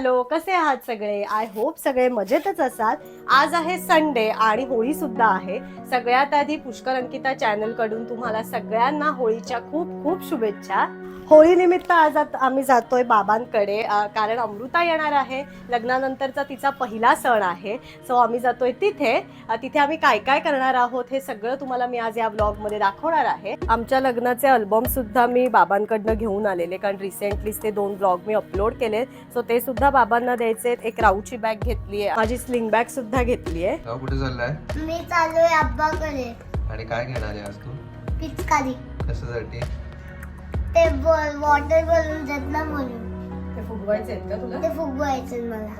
Hello कसे आहात सगळे? आय होप सगळे मजेतच असाल. आज आहे संडे आणि होळी सुद्धा आहे. सगळ्यात आधी पुष्कर अंकिता चॅनलकडून तुम्हाला सगळ्यांना होळीच्या खूप खूप शुभेच्छा. होळी निमित्त आज आम्ही जातोय बाबांकडे कारण अमृता येणार आहे. लग्नानंतरचा तिचा पहिला सण आहे. सो आम्ही जातोय तिथे. तिथे आम्ही काय काय करणार आहोत हे सगळं तुम्हाला मी आज या ब्लॉगमध्ये दाखवणार आहे. आमच्या लग्नाचे अल्बम सुद्धा मी बाबांकडनं घेऊन आलेले कारण रिसेंटलीच ते दोन ब्लॉग मी अपलोड केले सो ते सुद्धा बाबांना द्यायचे एक राऊची बॅग घेतली आहे. माझी स्लिंग बॅग सुद्धा घेतली आहे. तेव्हा कुठे चाललाय? मी चाललोय अब्बाकडे आणि काय घेणार आहे आज तू? पिचकारी. कशासाठी? ते बॉल वॉटर बलून देत ना म्हणून. ते फुगवायचे आहेत का तुला? ते फुगवायचं मला.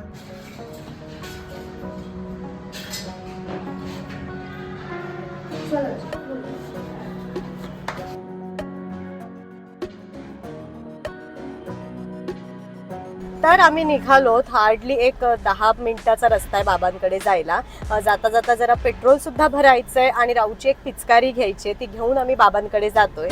तर आम्ही निघालो हार्डली एक दहा मिनिटाचा रस्ता आहे बाबांकडे जायला जाता जाता जरा पेट्रोल सुद्धा भरायचंय आणि राऊची एक पिचकारी घ्यायची आहे. ती घेऊन आम्ही बाबांकडे जातोय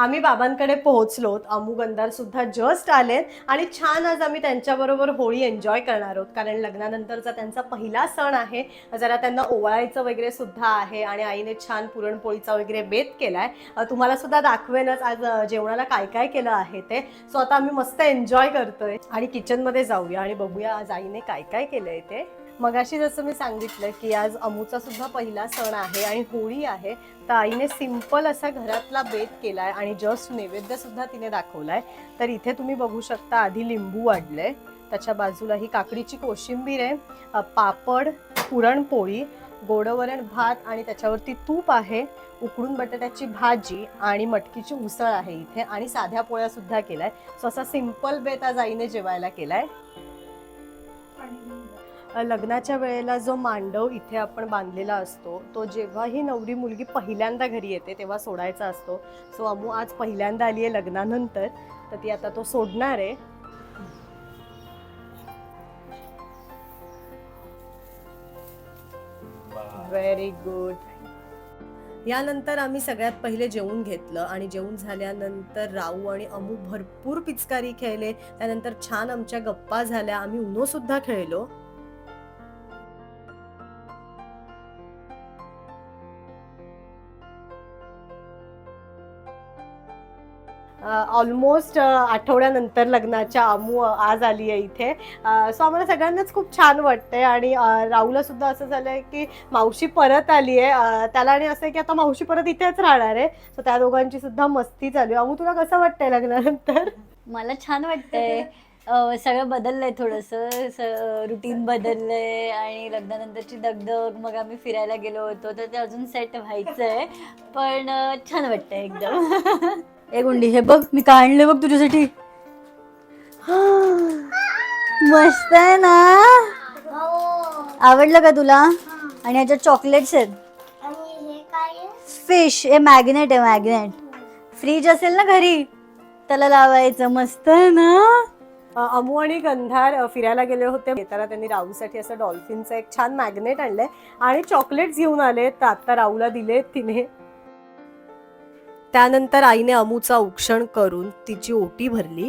आम्ही बाबांकडे पोहोचलो अमू गंधार सुद्धा जस्ट आलेत. आणि छान आज आम्ही त्यांच्याबरोबर होळी एन्जॉय करणार आहोत. कारण लग्नानंतरचा त्यांचा पहिला सण आहे. जरा त्यांना ओवाळायचं वगैरे सुद्धा आहे आणि आईने छान पुरणपोळीचा वगैरे बेत केलाय. तुम्हाला सुद्धा दाखवेनच आज जेवणाला काय काय केलं आहे ते. सो आता आम्ही मस्त एन्जॉय करतोय. आणि किचनमध्ये जाऊया आणि बघूया आज आईने काय काय केलंय ते. मगाशी जसं मी सांगितलं की आज अमूचा सुद्धा पहिला सण आहे आणि होळी आहे तर आईने सिंपल असा घरातला बेत केला आहे आणि जस्ट नैवेद्य सुद्धा तिने दाखवलाय. तर इथे तुम्ही बघू शकता आधी लिंबू वाढले त्याच्या बाजूला ही काकडीची कोशिंबीर आहे पापड पुरणपोळी गोडवरण भात आणि त्याच्यावरती तूप आहे उकडून बटाट्याची भाजी आणि मटकीची उसळ आहे इथे आणि साध्या पोळ्या सुद्धा केलाय. सो असा सिंपल बेत आज आईने जेवायला केलाय. लग्नाच्या वेळेला जो मांडव इथे आपण बांधलेला असतो तो जेव्हा ही नवरी मुलगी पहिल्यांदा घरी येते तेव्हा सोडायचा असतो. सो अमू आज पहिल्यांदा आली आहे लग्नानंतर तर ती आता तो सोडणार आहे. व्हेरी गुड यानंतर आम्ही सगळ्यात पहिले जेवून घेतलं आणि जेवून झाल्यानंतर राऊ आणि अमू भरपूर पिचकारी खेळले. त्यानंतर छान आमच्या गप्पा झाल्या. आम्ही उनोसुद्धा खेळलो. ऑलमोस्ट आठवड्यानंतर लग्नाच्या अमू आज आली आहे इथे. सो आम्हाला सगळ्यांनाच खूप छान वाटतंय आणि अ, राहूला सुद्धा असं झालंय की मावशी परत आली आहे. त्याला आणि असं आहे की आता मावशी परत इथेच राहणार आहे. सो त्या दोघांची सुद्धा मस्ती चालू आहे. अमू तुला कसं वाटतंय लग्नानंतर? मला छान वाटतंय. सगळं बदललंय थोडंसं. रुटीन बदललंय आणि लग्नानंतरची दगदग. मग आम्ही फिरायला गेलो होतो. तर ते अजून सेट व्हायचंय. पण छान वाटतंय एकदम. ए गुंडी हे बघ मी काय आणले बघ तुझ्यासाठी. मस्त आहे ना? आवडलं का तुला? आणि ह्याच्यात चॉकलेट्स आहेत. फिश हे मॅग्नेट आहे मॅग्नेट फ्रीज असेल ना घरी त्याला लावायचं. मस्त आहे ना? अमू आणि गंधार फिरायला गेले होते. येताना त्यांनी राहूसाठी असं डॉल्फिनचं एक छान मॅग्नेट आणलंय. आणि चॉकलेट्स घेऊन आले तर आत्ता राहूला दिले तिने. त्यानंतर आईने अमूचा औक्षण करून तिची ओटी भरली.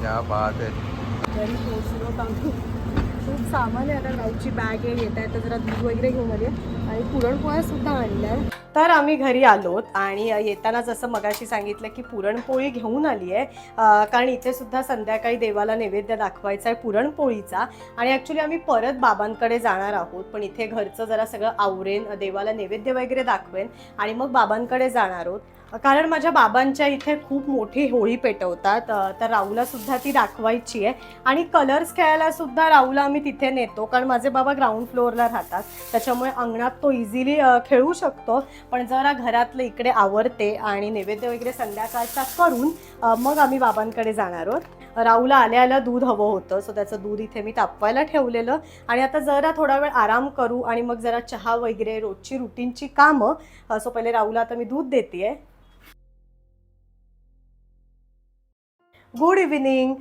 क्या बात आम्ही खूप सामान आहे. आता गावची बॅग आहे येता येता जरा दूध वगैरे घेऊन आली आणि पुरणपोळ्या सुद्धा आणल्या तर आम्ही घरी आलोत आणि येताना जसं मगाशी सांगितलं की पुरणपोळी घेऊन आली आहे. कारण इथे सुद्धा संध्याकाळी देवाला नैवेद्य दाखवायचा आहे पुरणपोळीचा. आणि ॲक्च्युली आम्ही परत बाबांकडे जाणार आहोत. पण इथे घरचं जरा सगळं आवरेन देवाला नैवेद्य वगैरे दाखवेन आणि मग बाबांकडे जाणार आहोत. कारण माझ्या बाबांच्या इथे खूप मोठी होळी पेटवतात. तर राहूला सुद्धा ती दाखवायची आहे. आणि कलर्स खेळायला सुद्धा राहूला आम्ही तिथे नेतो. कारण माझे बाबा ग्राउंड फ्लोअरला राहतात. त्याच्यामुळे अंगणात तो इझिली खेळू शकतो. पण जरा घरातलं इकडे आवरते आणि नैवेद्य वगैरे संध्याकाळचा करून मग आम्ही बाबांकडे जाणार आहोत. राहूला आल्या आल्या दूध हवं होतं. सो त्याचं दूध इथे मी तापवायला ठेवलेलं. आणि आता जरा थोडा वेळ आराम करू आणि मग जरा चहा वगैरे रोजची रुटीनची कामं. सो पहिले राहूला आता मी दूध देते गुड इव्हिनिंग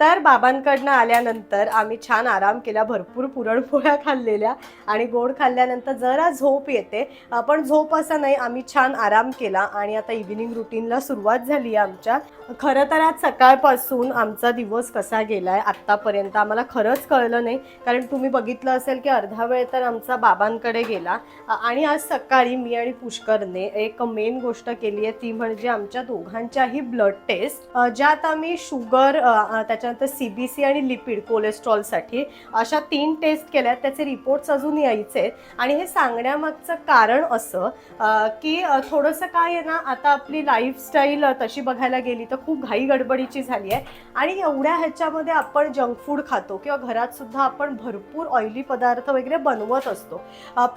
तर बाबांकडनं आल्यानंतर आम्ही छान आराम केला भरपूर पुरणपोळ्या खाल्लेल्या आणि गोड खाल्ल्यानंतर जरा झोप येते. पण झोप असं नाही आम्ही छान आराम केला आणि आता इव्हिनिंग रुटीनला सुरुवात झाली आहे आमच्या. खरं तर आज सकाळपासून आमचा दिवस कसा गेलाय आत्तापर्यंत आम्हाला खरंच कळलं नाही. कारण तुम्ही बघितलं असेल की अर्धा वेळ तर आमचा बाबांकडे गेला. आणि आज सकाळी मी आणि पुष्करने एक मेन गोष्ट केली आहे ती म्हणजे आमच्या दोघांच्याही ब्लड टेस्ट ज्यात आम्ही शुगर त्याच्यानंतर सी बी सी आणि लिपिड कोलेस्ट्रॉलसाठी अशा तीन टेस्ट केल्या आहेत. त्याचे रिपोर्ट्स अजून यायचे आहेत. आणि हे सांगण्यामागचं कारण असं की थोडंसं काय आहे ना आता आपली लाईफस्टाईल तशी बघायला गेली तर खूप घाई गडबडीची झाली आहे आणि एवढ्या ह्याच्यामध्ये आपण जंक फूड खातो किंवा घरात सुद्धा आपण भरपूर ऑइली पदार्थ वगैरे बनवत असतो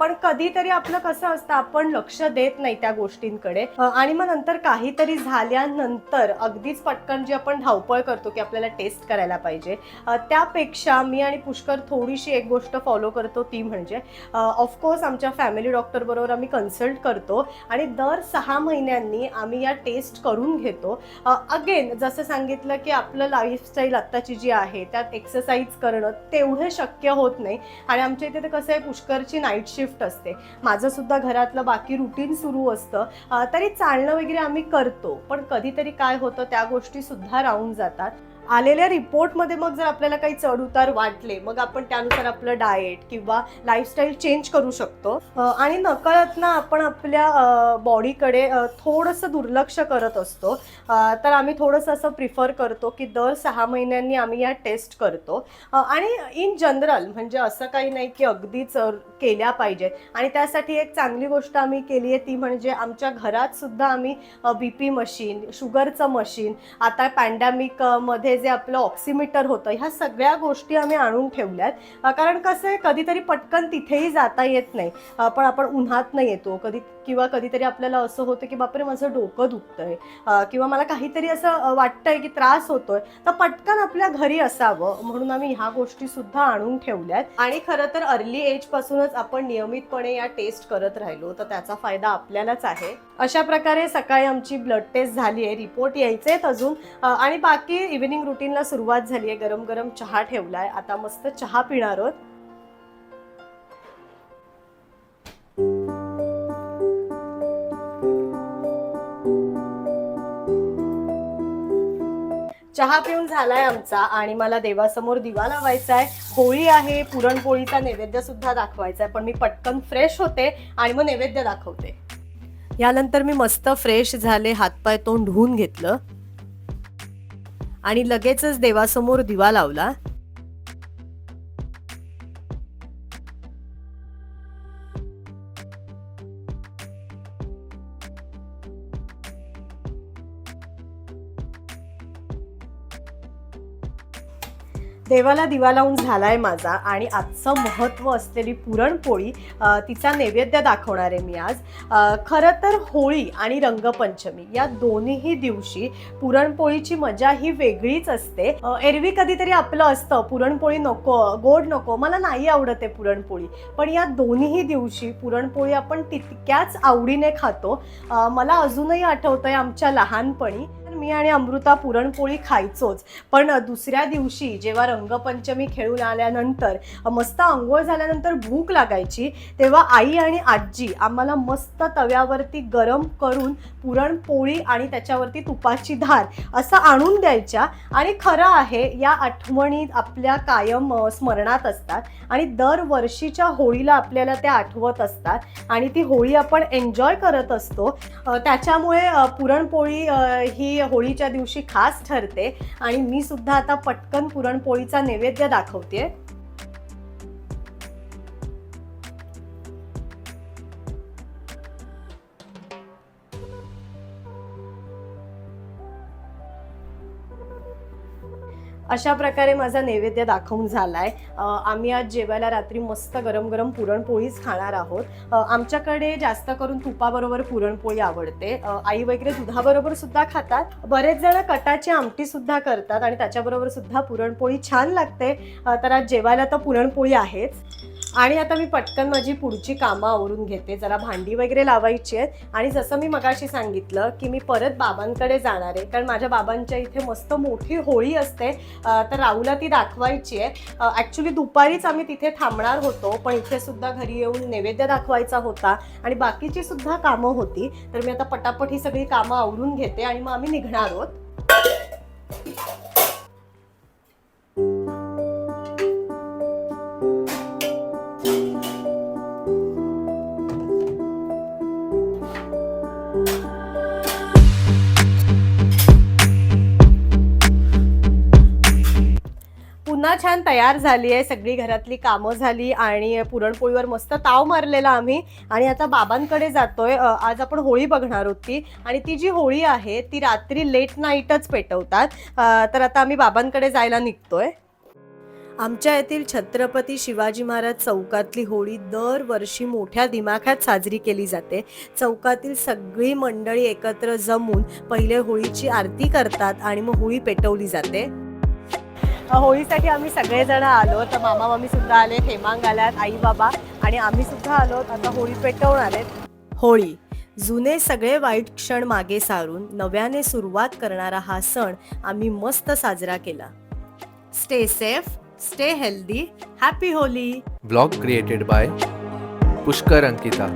पण कधीतरी आपलं कसं असतं आपण लक्ष देत नाही त्या गोष्टींकडे आणि मग नंतर काहीतरी झाल्यानंतर अगदीच पटकन जी आपण धावपळ करतो की आपल्याला टेस्ट करायला पाहिजे. त्यापेक्षा मी आणि पुष्कर थोडीशी एक गोष्ट फॉलो करतो ती म्हणजे ऑफकोर्स आमच्या फॅमिली डॉक्टर बरोबर आम्ही कन्सल्ट करतो आणि दर सहा महिन्यांनी आम्ही या टेस्ट करून घेतो. अगेन जसं सांगितलं की आपलं लाईफस्टाईल आत्ताची जी आहे त्यात एक्सरसाइज करणं तेवढं शक्य होत नाही. आणि आमच्या इथे तर कसं आहे पुष्करची नाईट शिफ्ट असते. माझं सुद्धा घरातलं बाकी रुटीन सुरू असतं. तरी चालणं वगैरे आम्ही करतो. पण कधीतरी काय होतं त्या गोष्टी सुद्धा राहून जातात. आलेल्या रिपोर्टमध्ये मग जर आपल्याला काही चढ उतार वाटले मग आपण त्यानुसार आपलं डाएट किंवा लाईफस्टाईल चेंज करू शकतो. आणि नकळत ना आपण आपल्या बॉडीकडे थोडंसं दुर्लक्ष करत असतो. तर आम्ही थोडंसं असं प्रिफर करतो की दर सहा महिन्यांनी आम्ही या टेस्ट करतो. आणि इन जनरल म्हणजे असं काही नाही की अगदीच केल्या पाहिजेत आणि त्यासाठी एक चांगली गोष्ट आम्ही केली आहे ती म्हणजे आमच्या घरात सुद्धा आम्ही बी पी मशीन शुगरचं मशीन आता पॅन्डेमिकमध्ये जे आपलं ऑक्सिमीटर होतं ह्या सगळ्या गोष्टी आम्ही आणून ठेवल्यात. कारण कसं आहे कधीतरी पटकन तिथेही जाता येत नाही. पण आपण उन्हात नाही येतो कधी किंवा कधीतरी आपल्याला असं होतं की बापरे माझं डोकं दुखतंय. किंवा मला काहीतरी असं वाटतंय की त्रास होतोय. तर पटकन आपल्या घरी असावं. म्हणून आम्ही ह्या गोष्टी सुद्धा आणून ठेवल्यात. आणि खरं तर अर्ली एज पासूनच आपण नियमितपणे या टेस्ट करत राहिलो. तर त्याचा फायदा आपल्यालाच आहे. अशा प्रकारे सकाळी आमची ब्लड टेस्ट झाली आहे. रिपोर्ट यायचे आहेत अजून. आणि बाकी इव्हिनिंग रुटीनला सुरुवात झाली आहे. गरम गरम चहा ठेवलाय. आता मस्त चहा पिणार आहोत. चहा पिऊन झालाय आमचा आणि मला देवासमोर दिवा लावायचा आहे होळी आहे पुरणपोळीचा नैवेद्य सुद्धा दाखवायचा आहे पण मी पटकन फ्रेश होते आणि मग नैवेद्य दाखवते. यानंतर मी मस्त फ्रेश झाले हातपाय तोंड धुवून घेतलं. आणि लगेचच देवासमोर दिवा लावला. देवाला दिवा लावून झालाय माझा आणि आजचं महत्त्व असलेली पुरणपोळी तिचा नैवेद्य दाखवणार आहे मी आज. खरं तर होळी आणि रंगपंचमी या दोन्हीही दिवशी पुरणपोळीची मजा ही वेगळीच असते. एरवी कधीतरी आपलं असतं पुरणपोळी नको गोड नको मला नाही आवडत आहे पुरणपोळी. पण या दोन्हीही दिवशी पुरणपोळी आपण तितक्याच आवडीने खातो. मला अजूनही आठवतंय आमच्या लहानपणी मी आणि अमृता पुरणपोळी खायचोच. पण दुसऱ्या दिवशी जेव्हा रंगपंचमी खेळून आल्यानंतर मस्त आंघोळ झाल्यानंतर भूक लागायची तेव्हा आई आणि आजी आम्हाला मस्त तव्यावरती गरम करून पुरणपोळी आणि त्याच्यावरती तुपाची धार असं आणून द्यायच्या. आणि खरं आहे या आठवणी आपल्या कायम स्मरणात असतात. आणि दरवर्षीच्या होळीला आपल्याला त्या आठवत असतात. आणि ती होळी आपण एन्जॉय करत असतो. त्याच्यामुळे पुरणपोळी ही ही होळीच्या दिवशी खास ठरते आणि मी सुद्धा आता पटकन पुरणपोळीचा नैवेद्य दाखवते अशा प्रकारे माझा नैवेद्य दाखवून झालाय. आहे आम्ही आज जेवायला रात्री मस्त गरम गरम पुरणपोळीच खाणार आहोत. आमच्याकडे जास्त करून तुपाबरोबर पुरणपोळी आवडते. आई वगैरे दुधाबरोबर सुद्धा खातात. बरेच जण कटाची आमटी सुद्धा करतात आणि त्याच्याबरोबर सुद्धा पुरणपोळी छान लागते. तर आज जेवायला तर पुरणपोळी आहेच. आणि आता मी पटकन माझी पुढची कामं आवरून घेते. जरा भांडी वगैरे लावायची आहेत. आणि जसं मी मगाशी सांगितलं की मी परत बाबांकडे जाणार आहे. कारण माझ्या बाबांच्या इथे मस्त मोठी होळी असते. तर राहूला ती दाखवायची आहे. ॲक्च्युली दुपारीच आम्ही तिथे थांबणार होतो. पण इथे सुद्धा घरी येऊन नैवेद्य दाखवायचा होता. आणि बाकीची सुद्धा कामं होती. तर मी आता पटापट ही सगळी कामं आवरून घेते आणि मग आम्ही निघणार आहोत. तयार झाली आहे सगळी घरातली कामं झाली आणि पुरणपोळीवर मस्त ताव मारलेला आम्ही. आणि आता बाबांकडे जातोय. आज आपण होळी बघणार होती. आणि ती जी होळी आहे ती रात्री लेट नाईटच पेटवतात. तर आता आम्ही बाबांकडे जायला निघतोय. आमच्या येथील छत्रपती शिवाजी महाराज चौकातली होळी दरवर्षी मोठ्या दिमाखात साजरी केली जाते. चौकातील सगळी मंडळी एकत्र जमून पहिले होळीची आरती करतात आणि मग होळी पेटवली जाते. होळीसाठी आम्ही सगळेजण आलो. तर मामा मामी सुद्धा आले हेमांग आल्यात आई बाबा आणि आम्ही सुद्धा आलो. आता होळी पेटवणार आहेत. होळी जुने सगळे वाईट क्षण मागे सारून नव्याने सुरुवात करणारा हा सण आम्ही मस्त साजरा केला. Stay safe stay healthy happy Holi blog created by Pushkar Ankita